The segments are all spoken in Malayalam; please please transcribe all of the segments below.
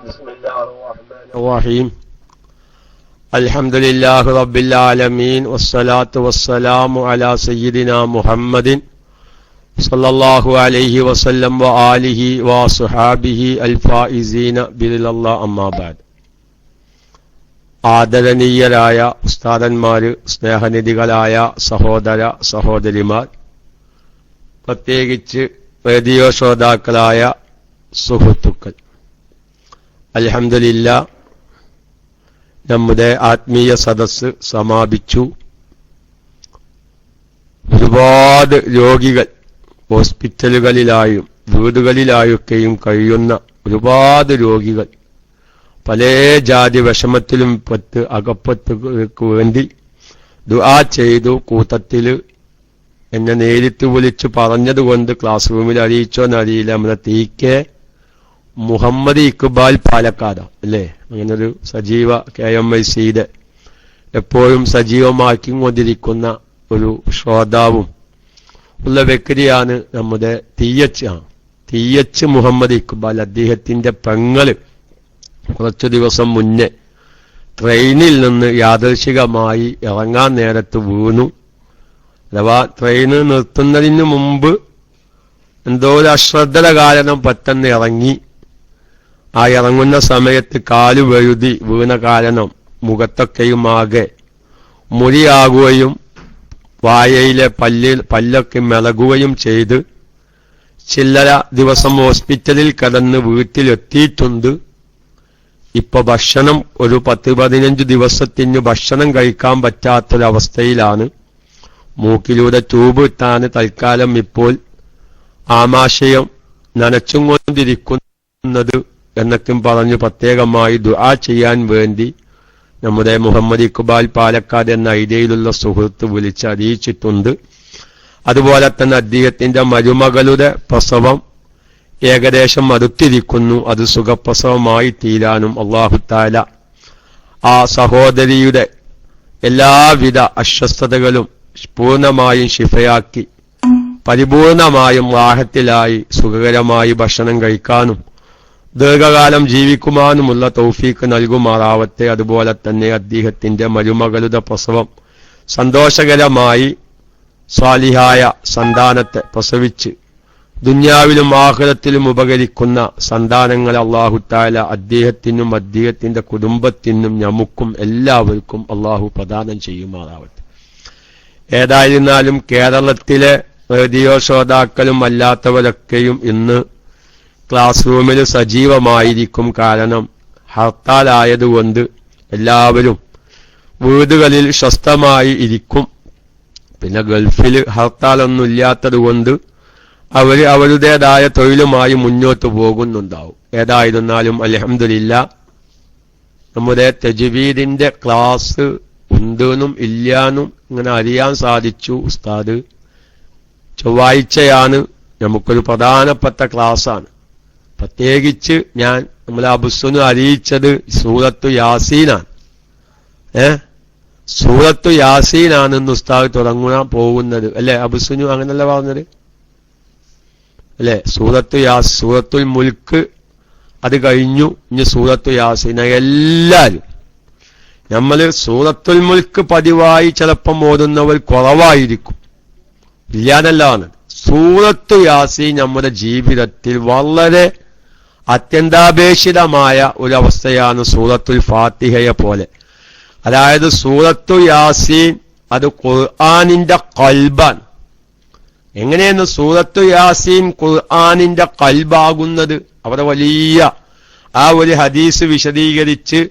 بسم الله الرحمن الرحيم الحمد لله رب العالمين والصلاة والسلام على سيدنا محمد صلى الله عليه وسلم وآله وصحابه الفائزين بذل الله أما بعد ആദരണീയരായ ഉസ്താദന്മാര് സ്നേഹനിധികളായ സഹോദര സഹോദരിമാർ പ്രത്യേകിച്ച് റേഡിയോ ശ്രോതാക്കളായ സുഹൃത്തുക്കൾ അലഹമില്ല നമ്മുടെ ആത്മീയ സദസ് സമാപിച്ചു. ഒരുപാട് രോഗികൾ ഹോസ്പിറ്റലുകളിലായും വീടുകളിലായൊക്കെയും കഴിയുന്ന ഒരുപാട് രോഗികൾ പല ജാതി വിഷമത്തിലും പത്ത് അകപ്പെട്ടവർക്ക് വേണ്ടി ദുആ ചെയ്തു കൂട്ടത്തിൽ എന്നെ നേരിട്ട് വിളിച്ചു പറഞ്ഞതുകൊണ്ട് ക്ലാസ് റൂമിൽ അറിയിച്ചോ എന്നറിയില്ല. നമ്മുടെ തീക്കെ മുഹമ്മദ് ഇക്ബാൽ പാലക്കാട് അല്ലേ? അങ്ങനൊരു സജീവ കെ എം ഐ സിയുടെ എപ്പോഴും സജീവമാക്കിക്കൊണ്ടിരിക്കുന്ന ഒരു ശ്രോതാവും ഉള്ള വ്യക്തിയാണ് നമ്മുടെ തീയച്ച്. ആ തീയച്ച് മുഹമ്മദ് ഇക്ബാൽ. അദ്ദേഹത്തിന്റെ പെങ്ങൾ കുറച്ചു ദിവസം മുന്നേ ട്രെയിനിൽ നിന്ന് യാദർശികമായി ഇറങ്ങാൻ നേരത്ത് വീണു. അഥവാ ട്രെയിന് നിർത്തുന്നതിന് മുമ്പ് എന്തോ ഒരു അശ്രദ്ധത കാരണം പെട്ടെന്ന് ഇറങ്ങി. ആ ഇറങ്ങുന്ന സമയത്ത് കാലു വഴുതി വീണ കാരണം മുഖത്തൊക്കെയും ആകെ മുറിയാകുകയും വായയിലെ പല്ലിൽ പല്ലൊക്കെ മിളകുകയും ചെയ്ത് ചില്ലര ദിവസം ഹോസ്പിറ്റലിൽ കിടന്ന് വീട്ടിലെത്തിയിട്ടുണ്ട്. ഇപ്പൊ ഭക്ഷണം ഒരു പത്ത് പതിനഞ്ച് ദിവസത്തിന് ഭക്ഷണം കഴിക്കാൻ പറ്റാത്തൊരവസ്ഥയിലാണ്. മൂക്കിലൂടെ ട്യൂബ് ഇട്ടാണ് തൽക്കാലം ഇപ്പോൾ ആമാശയം നനച്ചും കൊണ്ടിരിക്കുന്നത് എന്നൊക്കെ പറഞ്ഞു പ്രത്യേകമായി ദുആ ചെയ്യാൻ വേണ്ടി നമ്മുടെ മുഹമ്മദ് ഇക്ബാൽ പാലക്കാട് എന്ന ഐഡിയയിലുള്ള സുഹൃത്ത് വിളിച്ച് അറിയിച്ചിട്ടുണ്ട് അതുപോലെ തന്നെ അദ്ദേഹത്തിന്റെ മരുമകളുടെ പ്രസവം ഏകദേശം അടുത്തിരിക്കുന്നു. അത് സുഖപ്രസവമായി തീരാനും അള്ളാഹുത്താല ആ സഹോദരിയുടെ എല്ലാവിധ അസ്വസ്ഥതകളും പൂർണമായും ശിഫയാക്കി പരിപൂർണമായും വാഹത്തിലായി സുഖകരമായി ഭക്ഷണം കഴിക്കാനും ദീർഘകാലം ജീവിക്കുവാനുമുള്ള തൗഫീക്ക് നൽകുമാറാവട്ടെ. അതുപോലെ തന്നെ അദ്ദേഹത്തിന്റെ മരുമകളുടെ പ്രസവം സന്തോഷകരമായി സ്വാലിഹായ സന്താനത്തെ പ്രസവിച്ച് ദുന്യാവിലും ആഹ്ലത്തിലും ഉപകരിക്കുന്ന സന്താനങ്ങൾ അള്ളാഹുത്താല അദ്ദേഹത്തിനും അദ്ദേഹത്തിന്റെ കുടുംബത്തിനും ഞമുക്കും എല്ലാവർക്കും അള്ളാഹു പ്രദാനം ചെയ്യുമാറാവട്ടെ. ഏതായിരുന്നാലും കേരളത്തിലെ റേഡിയോ ശ്രോതാക്കളും അല്ലാത്തവരൊക്കെയും ഇന്ന് ക്ലാസ് റൂമിൽ സജീവമായിരിക്കും കാരണം ഹർത്താലായതുകൊണ്ട് എല്ലാവരും വീടുകളിൽ സ്വസ്ഥമായി ഇരിക്കും. പിന്നെ ഗൾഫിൽ ഹർത്താലൊന്നും ഇല്ലാത്തതുകൊണ്ട് അവർ അവരുടേതായ തൊഴിലുമായി മുന്നോട്ട് പോകുന്നുണ്ടാവും. ഏതായിരുന്നാലും അലഹമില്ല നമ്മുടെ തെജുവീദിന്റെ ക്ലാസ് ഉണ്ടെന്നും ഇല്ലാന്നും ഇങ്ങനെ അറിയാൻ സാധിച്ചു ഉസ്താദ്. ചൊവ്വാഴ്ചയാണ് നമുക്കൊരു പ്രധാനപ്പെട്ട ക്ലാസ്സാണ്. പ്രത്യേകിച്ച് ഞാൻ നമ്മളെ അബുസുന് അറിയിച്ചത് സൂറത്തു യാസീനാണ്. ഏ? സൂറത്തു യാസീനാണെന്ന് ഉസ്താദ് തുടങ്ങാൻ പോകുന്നത്. അല്ലെ? അബുസുനു അങ്ങനല്ല പറഞ്ഞത്? അല്ലെ? സൂറത്തു യാസ് സൂറത്തുൽ മുൽക്ക് അത് കഴിഞ്ഞു. ഇനി സൂറത്തു യാസീന എല്ലാരും. നമ്മൾ സൂറത്തുൽ മുൽക്ക് പതിവായി ചിലപ്പം ഓതുന്നവർ കുറവായിരിക്കും. ഇല്ലാന്നല്ലാണ് സൂറത്തു യാസീൻ നമ്മുടെ ജീവിതത്തിൽ വളരെ അത്യന്താപേക്ഷിതമായ അവസ്ഥയാണ് സൂറത്തുൽ ഫാത്തിഹയെ പോലെ. അതായത് സൂറത്തു യാസീൻ അത് ഖുർആാനിന്റെ കൽബാൻ എങ്ങനെയെന്ന് സൂറത്തു യാസീൻ ഖുർആാനിന്റെ കൽബാകുന്നത്? അവിടെ വലിയ ആ ഒരു ഹദീസ് വിശദീകരിച്ച്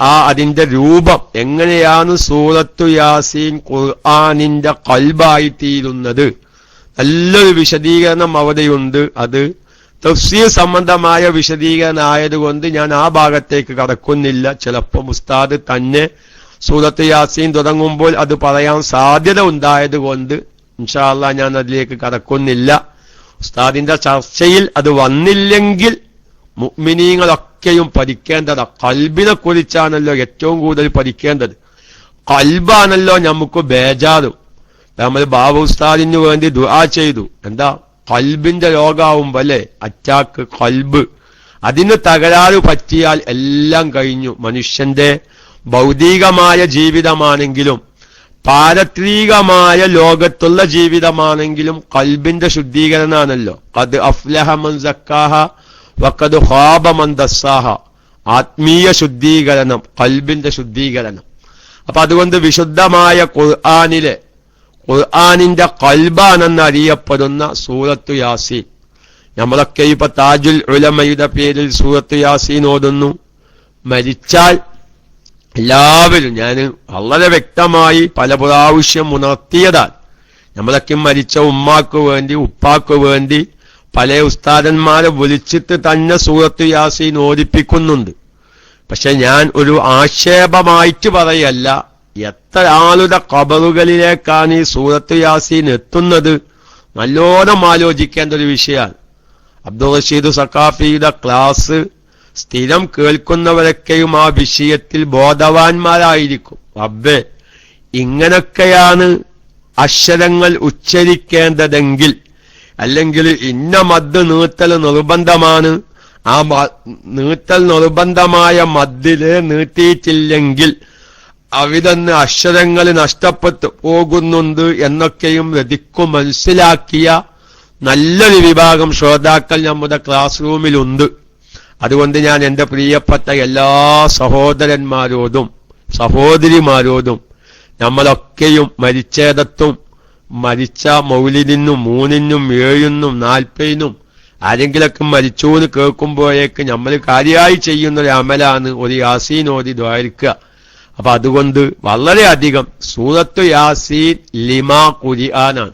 ആ അതിന്റെ രൂപം എങ്ങനെയാണ് സൂറത്തു യാസീൻ ഖുർആാനിന്റെ കൽബായി തീരുന്നത് നല്ലൊരു വിശദീകരണം അവിടെയുണ്ട്. അത് തഫ്സീർ സംബന്ധമായ വിശദീകരണമായതുകൊണ്ട് ഞാൻ ആ ഭാഗത്തേക്ക് കടക്കുന്നില്ല. ചിലപ്പോൾ ഉസ്താദ് തന്നെ സൂറത്ത് യാസീൻ തുടങ്ങുമ്പോൾ അത് പറയാൻ സാധ്യത ഉണ്ടായതുകൊണ്ട് ഇൻഷാല്ല ഞാൻ അതിലേക്ക് കടക്കുന്നില്ല. ഉസ്താദിന്റെ ചർച്ചയിൽ അത് വന്നില്ലെങ്കിൽ മുഗ്മിനീങ്ങളൊക്കെയും പഠിക്കേണ്ടത്. കൽബിനെ കുറിച്ചാണല്ലോ ഏറ്റവും കൂടുതൽ പഠിക്കേണ്ടത്. കൽബാണല്ലോ നമുക്ക് ബേജാറും. നമ്മൾ ബാബു ഉസ്താദിന് വേണ്ടി ദുആ ചെയ്തു. എന്താ? കൽബിന്റെ രോഗാവുമ്പോ അല്ലെ? അറ്റാക്ക് കൽബ്. അതിന് തകരാറ് പറ്റിയാൽ എല്ലാം കഴിഞ്ഞു. മനുഷ്യന്റെ ഭൗതികമായ ജീവിതമാണെങ്കിലും പാരത്രികമായ ലോകത്തുള്ള ജീവിതമാണെങ്കിലും കൽബിന്റെ ശുദ്ധീകരണമാണല്ലോ കത് അഫ്ലഹ മൻസക്കാഹ വക്കത് ഹാബ മന്ദസ്സാഹ ആത്മീയ ശുദ്ധീകരണം കൽബിന്റെ ശുദ്ധീകരണം. അപ്പൊ അതുകൊണ്ട് വിശുദ്ധമായ ഖുർആാനിലെ ഖുർആാനിന്റെ കൽബാനെന്ന് അറിയപ്പെടുന്ന സൂറത്തു യാസീൻ. നമ്മളൊക്കെ ഇപ്പൊ താജുൽ ഉലമയുടെ പേരിൽ സൂറത്തു യാസീൻ ഓതുന്നു. മരിച്ചാൽ എല്ലാവരും ഞാൻ വളരെ വ്യക്തമായി പല പ്രാവശ്യം ഉണർത്തിയതാണ്. നമ്മളൊക്കെ മരിച്ച ഉമ്മാക്ക് വേണ്ടി ഉപ്പാക്ക് വേണ്ടി പല ഉസ്താദന്മാരെ വിളിച്ചിട്ട് തന്നെ സൂറത്ത് യാസീൻ ഓദിപ്പിക്കുന്നുണ്ട് പക്ഷെ ഞാൻ ഒരു ആക്ഷേപമായിട്ട് പറയല്ല. എത്ര ആളുടെ കബറുകളിലേക്കാണ് ഈ സൂറത്ത് യാസീൻ എത്തുന്നത്? നല്ലോണം ആലോചിക്കേണ്ട ഒരു വിഷയമാണ് അബ്ദുൾ റഷീദ് സക്കാഫിയുടെ ക്ലാസ് സ്ഥിരം കേൾക്കുന്നവരൊക്കെയും ആ വിഷയത്തിൽ ബോധവാന്മാരായിരിക്കും. റബ്ബേ ഇങ്ങനൊക്കെയാണ് അക്ഷരങ്ങൾ ഉച്ചരിക്കേണ്ടതെങ്കിൽ അല്ലെങ്കിൽ ഇന്ന മദ് നീട്ടൽ നിർബന്ധമാണ്. ആ നീട്ടൽ നിർബന്ധമായ മദ്ദിൽ നീട്ടിയിട്ടില്ലെങ്കിൽ അവിടുന്ന് അക്ഷരങ്ങൾ നഷ്ടപ്പെട്ടു പോകുന്നുണ്ട് എന്നൊക്കെയും രതിക്കു മനസ്സിലാക്കിയ നല്ലൊരു വിഭാഗം ശ്രോതാക്കൾ നമ്മുടെ ക്ലാസ് റൂമിലുണ്ട് അതുകൊണ്ട് ഞാൻ എന്റെ പ്രിയപ്പെട്ട എല്ലാ സഹോദരന്മാരോടും സഹോദരിമാരോടും നമ്മളൊക്കെയും മരിച്ചേടത്തും മരിച്ച മൗലിനും മൂന്നിനും ഏഴിനും നാൽപ്പതിനും ആരെങ്കിലൊക്കെ മരിച്ചു എന്ന് കേൾക്കുമ്പോഴേക്ക് നമ്മൾ കാര്യമായി ചെയ്യുന്ന ഒരു അമലാണ് ഒരു യാസീനോതി ദ്വാരിക്കുക. അപ്പൊ അതുകൊണ്ട് വളരെയധികം സൂറത്തു യാസീൻ ലിമാ കുരിയാനാണ്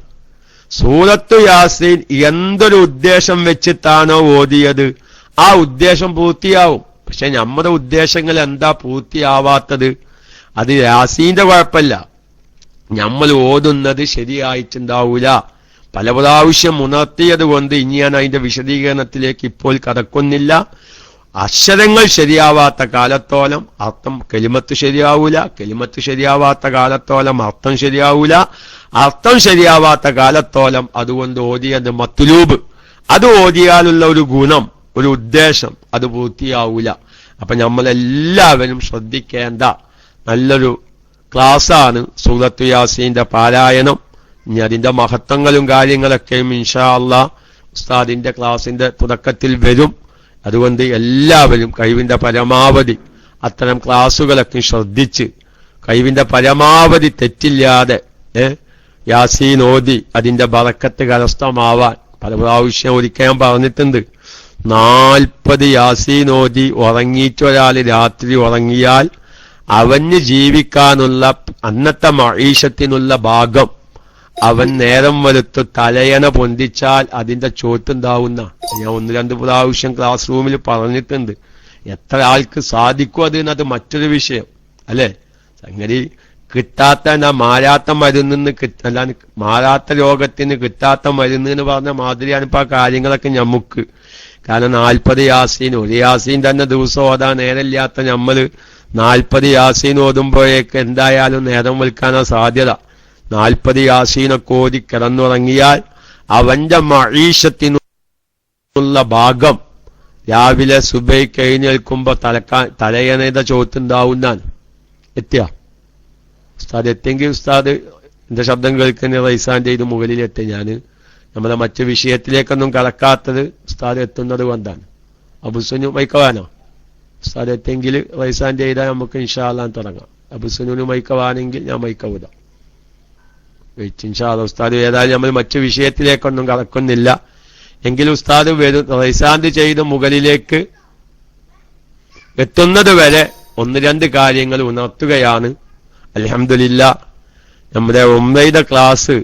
സൂറത്തു യാസീൻ എന്തൊരു ഉദ്ദേശം വെച്ചിട്ടാണോ ഓതിയത്? ആ ഉദ്ദേശം പൂർത്തിയാവും. പക്ഷെ നമ്മുടെ ഉദ്ദേശങ്ങൾ എന്താ പൂർത്തിയാവാത്തത്? അത് യാസീന്റെ കുഴപ്പമില്ല. നമ്മൾ ഓതുന്നത് ശരിയായിട്ടുണ്ടാവൂല. പല പ്രാവശ്യം ഉണർത്തിയത് കൊണ്ട് ഇനി ഞാൻ അതിന്റെ വിശദീകരണത്തിലേക്ക് ഇപ്പോൾ കടക്കുന്നില്ല. അക്ഷരങ്ങൾ ശരിയാവാത്ത കാലത്തോളം അർത്ഥം കെലിമത്ത് ശരിയാവൂല കെലിമത്ത് ശരിയാവാത്ത കാലത്തോളം അർത്ഥം ശരിയാവൂല. അർത്ഥം ശരിയാവാത്ത കാലത്തോളം അതുകൊണ്ട് ഓതിയത് മത്തുലൂബ് അത് ഓതിയാലുള്ള ഒരു ഗുണം ഒരു ഉദ്ദേശം അത് പൂർത്തിയാവൂല. അപ്പൊ നമ്മളെല്ലാവരും ശ്രദ്ധിക്കേണ്ട നല്ലൊരു ക്ലാസ്സാണ് സൂറത്ത് യാസീന്റെ പാരായണം. ഇനി അതിന്റെ മഹത്വങ്ങളും കാര്യങ്ങളൊക്കെയും ഇൻഷാ അള്ളാ ഉസ്താദിന്റെ ക്ലാസിന്റെ തുടക്കത്തിൽ വരും. അതുകൊണ്ട് എല്ലാവരും കഴിവിന്റെ പരമാവധി അത്തരം ക്ലാസ്സുകളൊക്കെ ശ്രദ്ധിച്ച് കഴിവിന്റെ പരമാവധി തെറ്റില്ലാതെ യാസീൻ ഓതി അതിന്റെ ബറക്കത്ത് കരസ്ഥമാവാൻ പല പ്രാവശ്യം ഒരിക്കൽ ഞാൻ പറഞ്ഞിട്ടുണ്ട്. നാൽപ്പത് യാസീൻ ഓതി ഉറങ്ങിയിട്ടൊരാൾ രാത്രി ഉറങ്ങിയാൽ അവന് ജീവിക്കാനുള്ള അന്നത്തെ മഹീഷത്തിനുള്ള ഭാഗം അവൻ നേരം വലുത്ത് തലയണ പൊന്തിച്ചാൽ അതിന്റെ ചോത്തുണ്ടാവുന്ന. ഞാൻ ഒന്ന് രണ്ട് പ്രാവശ്യം ക്ലാസ് റൂമിൽ പറഞ്ഞിട്ടുണ്ട്. എത്ര ആൾക്ക് സാധിക്കും അത് എന്നത് മറ്റൊരു വിഷയം. അല്ലെ? സംഗതി കിട്ടാത്ത മാരാത്ത കിട്ട അല്ലാതെ മാറാത്ത രോഗത്തിന് കിട്ടാത്ത മരുന്ന് എന്ന് പറഞ്ഞ മാതിരിയാണ് ഇപ്പൊ ആ കാര്യങ്ങളൊക്കെ ഞമ്മുക്ക്. കാരണം നാൽപ്പത് യാസീൻ ഒരു യാസീൻ തന്നെ ദിവസം ഓതാ നേരമില്ലാത്ത ഞമ്മൾ നാൽപ്പത് യാസീൻ ഓതുമ്പോഴേക്ക് എന്തായാലും നേരം വിൽക്കാനാ സാധ്യത. നാൽപ്പത് യാസീന ഓതി കിടന്നുറങ്ങിയാൽ അവന്റെ മഴീഷത്തിനുള്ള ഭാഗം രാവിലെ സുബൈ കഴിഞ്ഞേൽക്കുമ്പോ തലക്കാൻ തലയണയുടെ ചോത്തുണ്ടാവുന്നാണ് എത്തിയ? ഉസ്താദ് എത്തിയെങ്കിൽ ഉസ്താദ് എന്റെ ശബ്ദം കേൾക്കുന്ന റൈസാന്റെ ഇത് മുകളിലെത്തി ഞാൻ നമ്മുടെ മറ്റു വിഷയത്തിലേക്കൊന്നും കടക്കാത്തത് ഉസ്താദ് എത്തുന്നത് കൊണ്ടാണ്. അബുസുനു മൈക്കവാനോ? ഉസ്താദ് എത്തിയെങ്കിൽ റൈസാന്റെ ചെയ്താൽ നമുക്ക് ഇൻഷാല്ലാൻ തുടങ്ങാം. അബുസുനു മൈക്കവാനെങ്കിൽ ഞാൻ മൈക്കവിടാം ഇൻഷാല്ല ഉസ്താദ് ഏതായാലും നമ്മൾ മറ്റു വിഷയത്തിലേക്കൊന്നും കടക്കുന്നില്ല. എങ്കിലും ഉസ്താദ് റൈസാന്ത് ചെയ്ത് മുകളിലേക്ക് എത്തുന്നത് വരെ ഒന്ന് രണ്ട് കാര്യങ്ങൾ ഉണർത്തുകയാണ്. അലഹമില്ല നമ്മുടെ ഉമ്മയുടെ ക്ലാസ്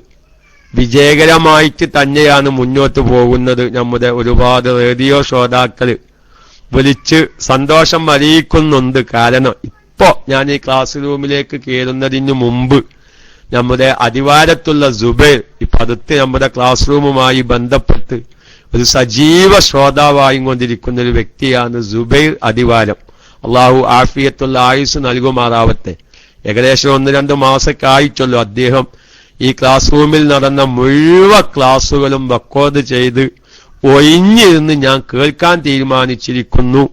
വിജയകരമായിട്ട് തന്നെയാണ് മുന്നോട്ട് പോകുന്നത്. നമ്മുടെ ഒരുപാട് റേഡിയോ ശ്രോതാക്കൾ വിളിച്ച് സന്തോഷം അറിയിക്കുന്നുണ്ട്. കാരണം ഇപ്പോ ഞാൻ ഈ ക്ലാസ് റൂമിലേക്ക് കയറുന്നതിന് മുമ്പ് നമ്മുടെ അടിവാരത്തുള്ള ജുബൈർ ഇപ്പൊ അടുത്ത് നമ്മുടെ ക്ലാസ് റൂമുമായി ബന്ധപ്പെട്ട് ഒരു സജീവ ശ്രോതാവായി കൊണ്ടിരിക്കുന്ന ഒരു വ്യക്തിയാണ് ജുബൈർ അടിവാരം അള്ളാഹു ആഫിയത്തുള്ള ആയുസ് നൽകുമാറാവട്ടെ. ഏകദേശം ഒന്ന് രണ്ട് മാസമൊക്കെ ആയിട്ടുള്ളൂ അദ്ദേഹം ഈ ക്ലാസ് റൂമിൽ നടന്ന മുഴുവൻ ക്ലാസ്സുകളും റെക്കോർഡ് ചെയ്ത് ഒഴിഞ്ഞിരുന്ന് ഞാൻ കേൾക്കാൻ തീരുമാനിച്ചിരിക്കുന്നു.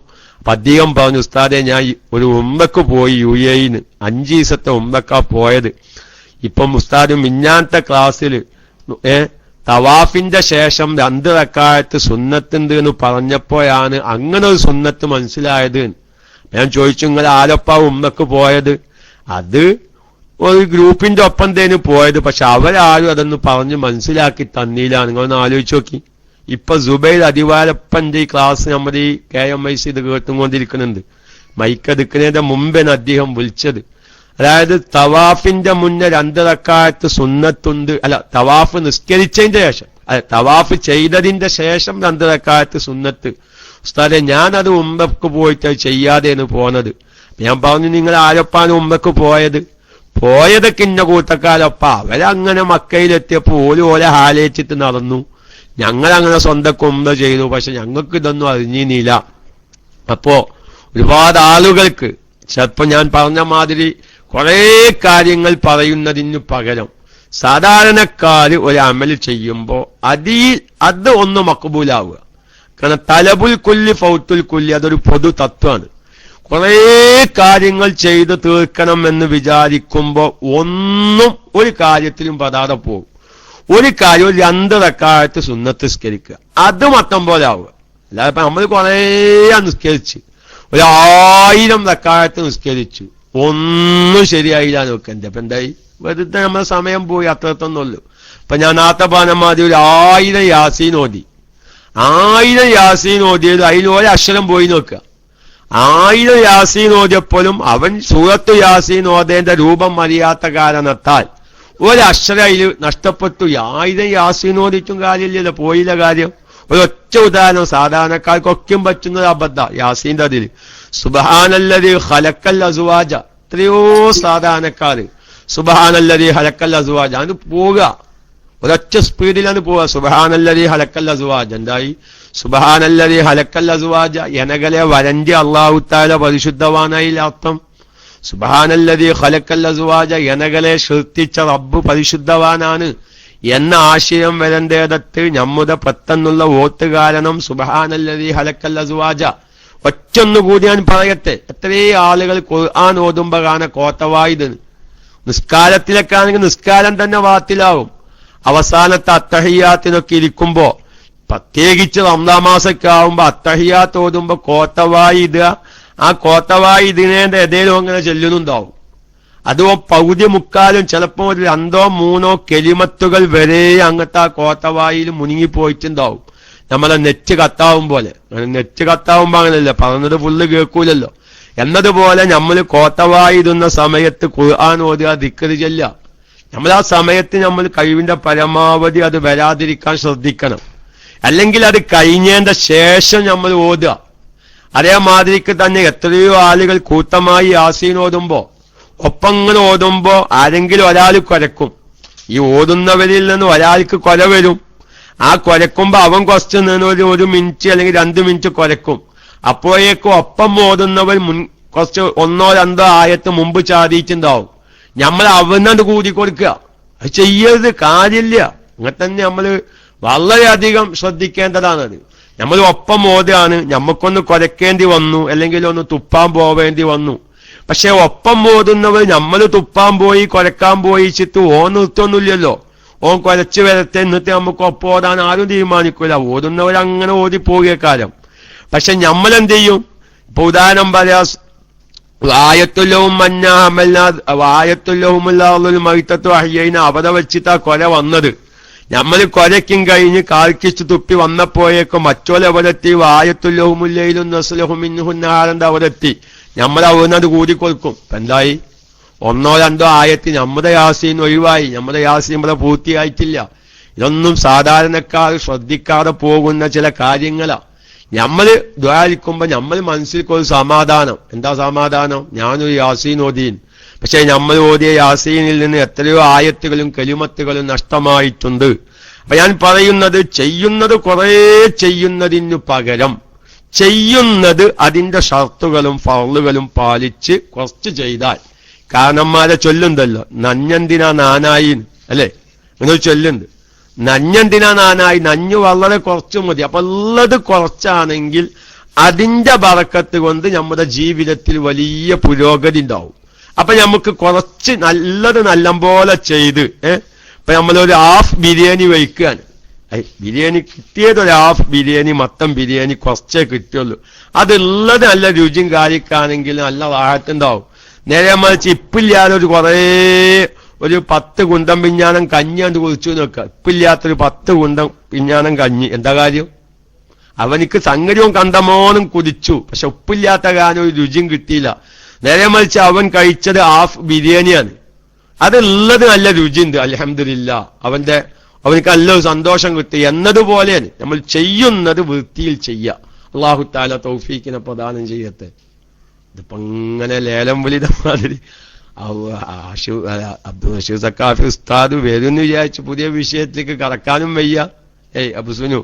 അദ്ദേഹം പറഞ്ഞു ഉസ്താദെ ഞാൻ ഒരു ഉമ്മക്ക് പോയി യു എന് അഞ്ച് ദിവസത്തെ ഉമ്മക്കാ പോയത്. ഇപ്പം ഉസ്താദ് മിഞ്ഞാത്ത ക്ലാസ്സിൽ ഏ തവാഫിന്റെ ശേഷം രണ്ട് റക്കായത്ത് സുന്നത്തുണ്ട് എന്ന് പറഞ്ഞപ്പോഴാണ് അങ്ങനെ ഒരു സുന്നത്ത് മനസ്സിലായത്. ഞാൻ ചോദിച്ചു നിങ്ങൾ ആരൊപ്പ ഉമ്മക്ക് പോയത്? അത് ഒരു ഗ്രൂപ്പിന്റെ ഒപ്പം തന്നെ പോയത്. പക്ഷെ അവരാരും അതൊന്ന് പറഞ്ഞ് മനസ്സിലാക്കി തന്നില്ല. നിങ്ങളൊന്ന് ആലോചിച്ച് നോക്കി. ഇപ്പൊ സുബൈൽ അതിവാരപ്പന്റെ ഈ ക്ലാസ് നമ്മുടെ ഈ കെ എം ഐ സി ഇത് കേട്ടുകൊണ്ടിരിക്കുന്നുണ്ട് മൈക്കെടുക്കുന്നതിന്റെ മുമ്പാണ് അദ്ദേഹം വിളിച്ചത്. അതായത് തവാഫിന്റെ മുന്നേ രണ്ട് റക്കായത്ത് സുന്നത്തുണ്ട്. അല്ല തവാഫ് നിസ്കരിച്ചതിന്റെ ശേഷം. അല്ല തവാഫ് ചെയ്തതിന്റെ ശേഷം രണ്ട് റക്കായത്ത് സുന്നത്ത്. ഉസ്താദെ ഞാനത് ഉമ്മക്ക് പോയിട്ട് അത് ചെയ്യാതെയാണ് പോന്നത്. ഞാൻ പറഞ്ഞു നിങ്ങൾ ആരൊപ്പാണ് ഉമ്മക്ക് പോയത്? പോയതൊക്കെ ഇന്ന കൂട്ടക്കാരൊപ്പ. അവരങ്ങനെ മക്കയിലെത്തിയപ്പോ ഓരോ ഓരോ ഹാലേച്ചിട്ട് നടന്നു. ഞങ്ങളങ്ങനെ സ്വന്തം ഉമ്മ ചെയ്തു. പക്ഷെ ഞങ്ങൾക്ക് ഇതൊന്നും അറിഞ്ഞിരുന്നില്ല. അപ്പോ ഒരുപാട് ആളുകൾക്ക് ചിലപ്പോ ഞാൻ പറഞ്ഞ മാതിരി കുറെ കാര്യങ്ങൾ പറയുന്നതിന് പകരം സാധാരണക്കാർ ഒരു അമൽ ചെയ്യുമ്പോ അതിൽ അത് ഒന്ന് മക്കബൂലാവുക കാരണം തലബുൽ കുല്ലി ഫൗത്തുൽ കുല്ലി അതൊരു പൊതു തത്വമാണ് കുറെ കാര്യങ്ങൾ ചെയ്ത് തീർക്കണം എന്ന് വിചാരിക്കുമ്പോ ഒന്നും ഒരു കാര്യത്തിലും പെടാതെ പോകും. ഒരു കാര്യം ഒരു രണ്ട് തക്കാലത്ത് സുന്നത്ത് നിസ്കരിക്കുക. അത് മത്തം പോലെ ആവുക. അല്ലാതെ നമ്മൾ കുറേ നിസ്കരിച്ച്. ഒരായിരം തക്കാലത്ത് നിസ്കരിച്ചു. ഒന്നും ശരിയായില്ല നോക്കണ്ട അപ്പൊ എന്തായി? വെറുതെ നമ്മളെ സമയം പോയി അത്രത്തൊന്നുള്ളൂ. അപ്പൊ ഞാൻ ആത്തപാനമാതി ഒരു ആയിരം യാസീൻ ഓതി. ആയിരം യാസീൻ ഓതിയത് അതിൽ ഒരു അക്ഷരം പോയി നോക്കുക ആയിരം യാസീൻ ഓതിയപ്പോഴും അവൻ സൂറത്ത് യാസീൻ ഓതേന്റെ രൂപം അറിയാത്ത കാരണത്താൽ ഒരക്ഷരം അതിൽ നഷ്ടപ്പെട്ടു. ആയിരം യാസീൻ ഓദിച്ചും കാര്യമില്ലല്ലോ. പോയില്ല കാര്യം. ഒരൊറ്റ ഉദാഹരണം സാധാരണക്കാർക്കൊക്കെയും പറ്റുന്നത് അബദ്ധ യാസീന്റെ അതിൽ. സുബഹാനല്ലതി ഹലക്കൽ അസുവാജ. എത്രയോ സാധാരണക്കാര് സുബഹാനല്ലതി ഹലക്കൽ അസുവാജ. അത് പോവുക. ഒരൊറ്റ സ്പീഡിലാണ് പോവുക. സുബഹാനല്ലതി ഹലക്കൽ അസുവാജ. എന്തായി? സുബഹാനല്ലതി ഹലക്കൽ അസുവാജ. എനകലെ വരന്റെ അള്ളാഹുത്താല പരിശുദ്ധവാനായി അർത്ഥം. സുബഹാനല്ലതി ഹലക്കൽ അസുവാജ. എനകലെ ശ്രദ്ധിച്ച റബ്ബ് പരിശുദ്ധവാനാണ്. എന്ന ആശയം വരണ്ടേടത്ത് നമ്മുടെ പെട്ടെന്നുള്ള വോട്ട് കാരണം സുബഹാനല്ലതി ഹലക്കൽ അസുവാജ. ഒറ്റൊന്നുകൂടി ഞാൻ പറയട്ടെ. എത്രയേ ആളുകൾ ഖുർആൻ ഓതുമ്പോ കാണ കോത്തവായത്. നിസ്കാരത്തിലൊക്കെ ആണെങ്കിൽ നിസ്കാരം തന്നെ വാത്തിലാവും. അവസാനത്തെ അത്തഹിയാത്തിനൊക്കെ ഇരിക്കുമ്പോ പ്രത്യേകിച്ച് ഒന്നാം മാസൊക്കെ ആവുമ്പോ അത്തഹിയാത്ത് ഓതുമ്പോ കോത്തവായി ആ കോത്തവായി ഇതിനേന്റെ ഏതേലും അങ്ങനെ ചെല്ലുന്നുണ്ടാവും. അതോ പകുതി മുക്കാലും ചിലപ്പോ ഒരു രണ്ടോ മൂന്നോ കെലിമത്തുകൾ വരെ അങ്ങനത്തെ ആ കോത്തവായിൽ മുനുങ്ങിപ്പോയിട്ടുണ്ടാവും നമ്മളെ നെറ്റ് കത്താവും പോലെ. നെറ്റ് കത്താവുമ്പോ അങ്ങനെയല്ല. പറഞ്ഞത് ഫുള്ള് കേൾക്കൂലല്ലോ. എന്നതുപോലെ നമ്മൾ കോത്തവായിരുന്ന സമയത്ത് ഖുർആൻ ഓതുക ദിക്കത് ചെല്ല നമ്മൾ ആ സമയത്ത് നമ്മൾ കഴിവിന്റെ പരമാവധി അത് വരാതിരിക്കാൻ ശ്രദ്ധിക്കണം. അല്ലെങ്കിൽ അത് കഴിഞ്ഞതിന്റെ ശേഷം നമ്മൾ ഓതുക. അതേമാതിരിക്ക് തന്നെ എത്രയോ ആളുകൾ കൂട്ടമായി യാസീൻ ഓതുമ്പോ ഒപ്പങ്ങൾ ഓതുമ്പോ ആരെങ്കിലും ഒരാൾ കുരക്കും. ഈ ഓതുന്നവരിൽ നിന്ന് ഒരാൾക്ക് കൊല വരും. ആ കുരക്കുമ്പോ അവൻ കുറച്ച് നിന്ന് ഒരു ഒരു മിനിറ്റ് അല്ലെങ്കിൽ രണ്ട് മിനിറ്റ് കുരക്കും അപ്പോഴേക്കും ഒപ്പം ഓതുന്നവർ മുൻ കുറച്ച് ഒന്നോ രണ്ടോ ആയത്ത് മുമ്പ് ചാടിയിട്ടുണ്ടാവും. നമ്മൾ അവനത് കൂടി കൊടുക്കുക അത് ചെയ്യരുത് കാര്യമില്ല. അങ്ങനെ തന്നെ നമ്മൾ വളരെയധികം ശ്രദ്ധിക്കേണ്ടതാണത്. നമ്മൾ ഒപ്പം ഓതുകയാണ്. നമുക്കൊന്ന് കുരക്കേണ്ടി വന്നു അല്ലെങ്കിൽ ഒന്ന് തുപ്പാൻ പോവേണ്ടി വന്നു. പക്ഷെ ഒപ്പം ഓതുന്നവർ നമ്മൾ തുപ്പാൻ പോയി കുരക്കാൻ പോയി ചിത്ത് ഓ നിർത്തുന്നില്ലല്ലോ ഓൻ കൊലച്ചു വരത്തെ എന്നിട്ട് നമുക്ക് ഒപ്പം ഓതാൻ ആരും തീരുമാനിക്കൂല. ഓടുന്നവരങ്ങനെ അങ്ങനെ ഓതിപ്പോകിയ കാലം പക്ഷെ നമ്മൾ എന്ത് ചെയ്യും ഇപ്പൊ ഉദാഹരണം പറയാ വായത്തുല്ലവും മഞ്ഞ വായത്തുല്ലവുമുള്ള മൈത്തത്വ അയ്യയിന് വെച്ചിട്ട് വെച്ചിട്ടാ കൊല വന്നത്. നമ്മൾ കൊലയ്ക്കും കഴിഞ്ഞ് കാൽക്കിച്ചു തുപ്പി വന്നപ്പോഴേക്കും മറ്റോലെ അവരെത്തി വായത്തുല്ലഹുമുല്ലയിലും നസ്ലഹുമിന്നുഹുന്നാറന്റെ അവരെത്തി? നമ്മൾ അവനത് കൂടിക്കൊടുക്കും. ഇപ്പൊ എന്തായി ഒന്നോ രണ്ടോ ആയത്തി നമ്മുടെ യാസീൻ ഒഴിവായി നമ്മുടെ യാസീൻ ഇവിടെ പൂർത്തിയായിട്ടില്ല. ഇതൊന്നും സാധാരണക്കാർ ശ്രദ്ധിക്കാതെ പോകുന്ന ചില കാര്യങ്ങളാ. നമ്മൾ ദ്വാരിക്കുമ്പോ നമ്മൾ മനസ്സിൽക്കൊരു സമാധാനം. എന്താ സമാധാനം? ഞാനൊരു യാസീൻ ഓദീൻ പക്ഷെ നമ്മൾ ഓതിയ യാസീനിൽ നിന്ന് എത്രയോ ആയത്തുകളും കലിമത്തുകളും നഷ്ടമായിട്ടുണ്ട്. അപ്പൊ ഞാൻ പറയുന്നത് ചെയ്യുന്നത് കുറേ ചെയ്യുന്നതിനു പകരം ചെയ്യുന്നത് അതിന്റെ ഷർത്തുകളും ഫറുകളും പാലിച്ച് കുറച്ച് ചെയ്താൽ കാരണന്മാരെ ചൊല്ലുണ്ടല്ലോ നഞ്ഞന്തിനാ നാനായി അല്ലേ? നിങ്ങൾ ചൊല്ലുണ്ട്. നഞ്ഞന്തിനാ നാനായി നഞ്ഞു വളരെ കുറച്ചു മതി. അപ്പൊ ഉള്ളത് കുറച്ചാണെങ്കിൽ അതിന്റെ വറക്കത്ത് കൊണ്ട് നമ്മുടെ ജീവിതത്തിൽ വലിയ പുരോഗതി ഉണ്ടാവും. അപ്പൊ നമുക്ക് കുറച്ച് നല്ലത് നല്ലപോലെ ചെയ്ത് ഏഹ് ഇപ്പൊ നമ്മളൊരു ഹാഫ് ബിരിയാണി വയ്ക്കുകയാണ്. ബിരിയാണി കിട്ടിയത് ഒരു ഹാഫ് ബിരിയാണി മൊത്തം ബിരിയാണി കുറച്ചേ കിട്ടിയുള്ളൂ. അതുള്ളത് നല്ല രുചിയും കാര്യക്കാണെങ്കിൽ നല്ല റാഹത്തുണ്ടാവും നേരെ മറിച്ച് ഇപ്പില്ലാതെ ഒരു കുറേ ഒരു പത്ത് കുണ്ടം പിഞ്ഞാനം കഞ്ഞി അത് കുറിച്ചു നോക്കുക ഇപ്പില്ലാത്തൊരു പത്ത് കുണ്ടം പിഞ്ഞാനം കഞ്ഞി. എന്താ കാര്യം? അവനിക്ക് സംഗതിയും കണ്ടമോനും കുതിച്ചു. പക്ഷെ ഉപ്പില്ലാത്ത കാരണം ഒരു രുചിയും കിട്ടിയില്ല. നേരെ മറിച്ച് അവൻ കഴിച്ചത് ഹാഫ് ബിരിയാണിയാണ്. അതുള്ളത് നല്ല രുചിയുണ്ട്. അലഹമില്ല അവന്റെ അവനക്ക് നല്ലൊരു സന്തോഷം കിട്ടി. എന്നതുപോലെയാണ്. നമ്മൾ ചെയ്യുന്നത് വൃത്തിയിൽ ചെയ്യുക. അള്ളാഹു താല തൗഫീക്കിനെ പ്രദാനം ചെയ്യട്ടെ. ഇതിപ്പോ ഇങ്ങനെ ലേലം വിളിത മാതിരി റഷീദ് സക്കാഫി ഉസ്താദ് വരുമെന്ന് വിചാരിച്ച് പുതിയ വിഷയത്തിലേക്ക് കടക്കാനും വയ്യ. ഏയ് അബുസുനു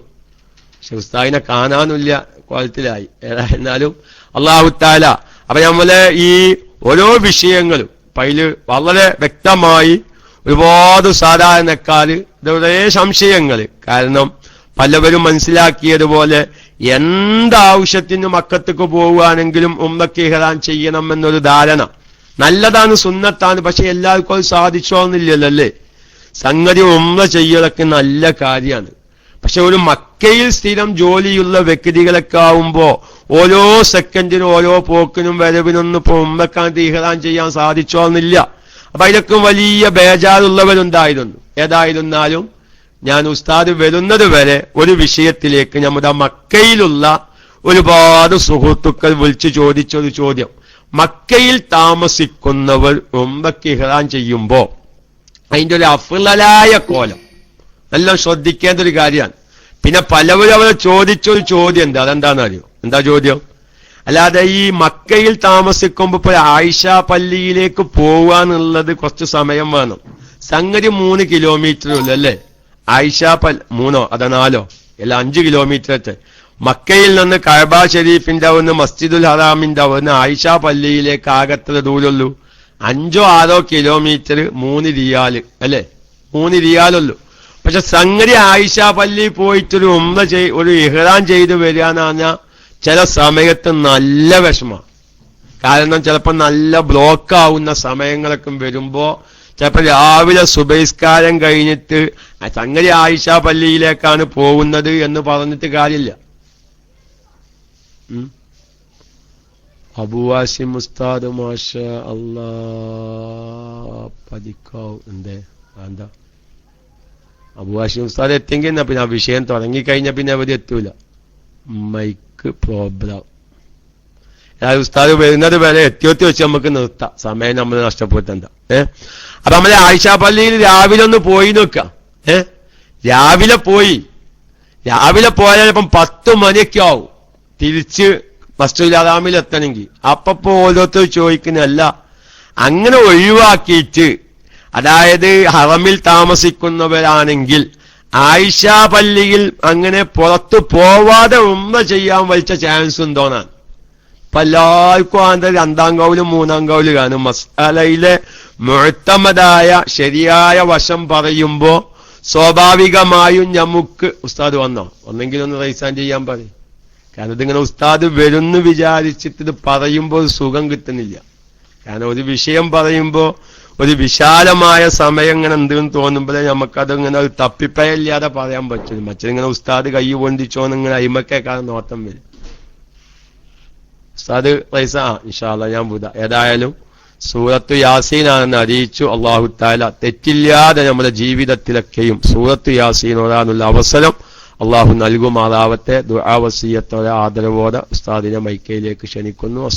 പക്ഷെ ഉസ്താദിനെ കാണാനില്ല കോലത്തിലായി. എന്നാലും അള്ളാഹു താല അപ്പൊ നമ്മളെ ഈ ഓരോ വിഷയങ്ങളും അതിൽ വളരെ വ്യക്തമായി ഒരുപാട് സാധാരണക്കാര് ഇതേ സംശയങ്ങൾ കാരണം പലവരും മനസ്സിലാക്കിയതുപോലെ എന്താവശ്യത്തിന് മക്കത്തേക്ക് പോവുകയാണെങ്കിലും ഉമ്മക്ക് ഇഹ്റാൻ ചെയ്യണം എന്നൊരു ധാരണ. നല്ലതാണ് സുന്നത്താണ് പക്ഷെ എല്ലാവർക്കും അത് സാധിച്ചോന്നില്ലല്ലോ അല്ലേ? സംഗതി ഉമ്മ ചെയ്യലൊക്കെ നല്ല കാര്യമാണ്. പക്ഷെ ഒരു മക്കയിൽ സ്ഥിരം ജോലിയുള്ള വ്യക്തികളൊക്കെ ആവുമ്പോ ഓരോ സെക്കൻഡിനും ഓരോ പോക്കിനും വരവിനൊന്നും ഇപ്പൊ ഉമ്മക്കാണ്ട് ഇഹ്റാൻ ചെയ്യാൻ സാധിച്ചോന്നില്ല. അപ്പൊ അതിലൊക്കെ വലിയ ബേജാറുള്ളവരുണ്ടായിരുന്നു. ഏതായിരുന്നാലും ഞാൻ ഉസ്താദ് വരുന്നത് വരെ ഒരു വിഷയത്തിലേക്ക് നമ്മുടെ മക്കയിലുള്ള ഒരുപാട് സുഹൃത്തുക്കൾ വിളിച്ചു ചോദിച്ചൊരു ചോദ്യം. മക്കയിൽ താമസിക്കുന്നവർ ഉമ്പക്ക് ഇഹ്റാൻ ചെയ്യുമ്പോ അതിന്റെ ഒരു അഫുലായ കോലം. എല്ലാം ശ്രദ്ധിക്കേണ്ട ഒരു കാര്യമാണ്. പിന്നെ പലവരും അവരെ ചോദിച്ചൊരു ചോദ്യം എന്താ അതെന്താണെന്ന് അറിയോ എന്താ ചോദ്യം? അല്ലാതെ ഈ മക്കയിൽ താമസിക്കുമ്പോ ഇപ്പൊ ആയിഷ പള്ളിയിലേക്ക് പോവാന്നുള്ളത് കുറച്ച് സമയം വേണം. സംഗതി മൂന്ന് കിലോമീറ്റർ ഉള്ളു അല്ലേ? ആയിഷ പൽ മൂന്നോ അതോ നാലോ? അല്ല അഞ്ച് കിലോമീറ്റർ മക്കയിൽ നിന്ന് കഴബ ഷെരീഫിന്റെ അവിടുന്ന് മസ്ജിദുൽ ഹറാമിന്റെ അവിടുന്ന് ആയിഷ പള്ളിയിലേക്ക് ആകത്ര ദൂരമുള്ളൂ അഞ്ചോ ആറോ കിലോമീറ്റർ മൂന്ന് റിയാൽ അല്ലേ? മൂന്ന് റിയാലുള്ളൂ പക്ഷെ സംഗതി ആയിഷ പള്ളി പോയിട്ടൊരു ഉമ്മ ചെയ് ഒരു ഇഹ്റാൻ ചെയ്ത് വരിക എന്ന് പറഞ്ഞാൽ ചില സമയത്ത് നല്ല വിഷമം. കാരണം ചിലപ്പോൾ നല്ല ബ്ലോക്ക് ആവുന്ന സമയങ്ങളൊക്കെ വരുമ്പോ ചിലപ്പോൾ രാവിലെ സുബൈസ്കാരം കഴിഞ്ഞിട്ട് സംഗതി ആയിഷ പള്ളിയിലേക്കാണ് പോകുന്നത് എന്ന് പറഞ്ഞിട്ട് കാര്യമില്ല. അബുവാസി മുസ്താദ് മാഷ അല്ലാ അബുവാസി ഉസ്താദ് എത്തിയെങ്കിൽ പിന്നെ ആ വിഷയം തുടങ്ങിക്കഴിഞ്ഞാൽ പിന്നെ അവർ എത്തൂല. Mic problem. ഉസ്താദ് വരുന്നത് വരെ എത്തിയൊത്തി വെച്ച് നമുക്ക് നിർത്താം. സമയം നമ്മൾ നഷ്ടപ്പെടുത്തണ്ട. ഏ? അപ്പൊ നമ്മളെ ആയിഷാ പള്ളിയിൽ രാവിലെ ഒന്ന് പോയി നോക്കാം. ഏ? രാവിലെ പോയി. രാവിലെ പോയാൽ ഇപ്പം പത്ത് മണിയൊക്കെ ആവും. തിരിച്ച് മസ്റ്റുൽ അറാമിൽ എത്തണമെങ്കിൽ അപ്പപ്പോ ഓരോരുത്തർ ചോദിക്കുന്നതല്ല അങ്ങനെ ഒഴിവാക്കിയിട്ട് അതായത് ഹറമിൽ താമസിക്കുന്നവരാണെങ്കിൽ ആയിഷ പള്ളിയിൽ അങ്ങനെ പുറത്തു പോവാതെ ഉമ്മ ചെയ്യാൻ വലിച്ച ചാൻസ് ഉണ്ടോന്നാണ്. ഇപ്പൊ എല്ലാവർക്കും രണ്ടാം കൗലും മൂന്നാം കൗൽ കാണും മസാലയിലെ മുഴത്തമതായ ശരിയായ വശം പറയുമ്പോ സ്വാഭാവികമായും നമുക്ക് ഉസ്താദ് വന്നോ? ഒന്നെങ്കിലും ഒന്ന് റൈസാൻ ചെയ്യാൻ പറയും. കാരണം ഇതിങ്ങനെ ഉസ്താദ് വരുന്നു വിചാരിച്ചിട്ട് പറയുമ്പോൾ സുഖം കിട്ടുന്നില്ല. കാരണം ഒരു വിഷയം പറയുമ്പോ ഒരു വിശാലമായ സമയം ഇങ്ങനെ എന്തെന്ന് തോന്നുമ്പോഴേ നമുക്കത് ഇങ്ങനെ ഒരു തപ്പിപ്പയല്ലാതെ പറയാൻ പറ്റും മറ്റേതിങ്ങനെ ഉസ്താദ് കൈ പൊന്തിച്ചോന്ന് ഇങ്ങനെ അയിമക്കേക്കാതെ നോട്ടം വരും. ഉസ്താദ് പൈസ ആ ഇൻഷാല്ല ഞാൻ ബുധ ഏതായാലും സൂറത്ത് യാസീനാണെന്ന് അറിയിച്ചു. അള്ളാഹു താല തെറ്റില്ലാതെ നമ്മുടെ ജീവിതത്തിലൊക്കെയും സൂറത്ത് യാസീൻ ഓടാനുള്ള അവസരം അള്ളാഹു നൽകുമാറാവട്ടെ. ദുആവസീയത്തോടെ ആദരവോടെ ഉസ്താദിനെ മൈക്കയിലേക്ക് ക്ഷണിക്കുന്നു.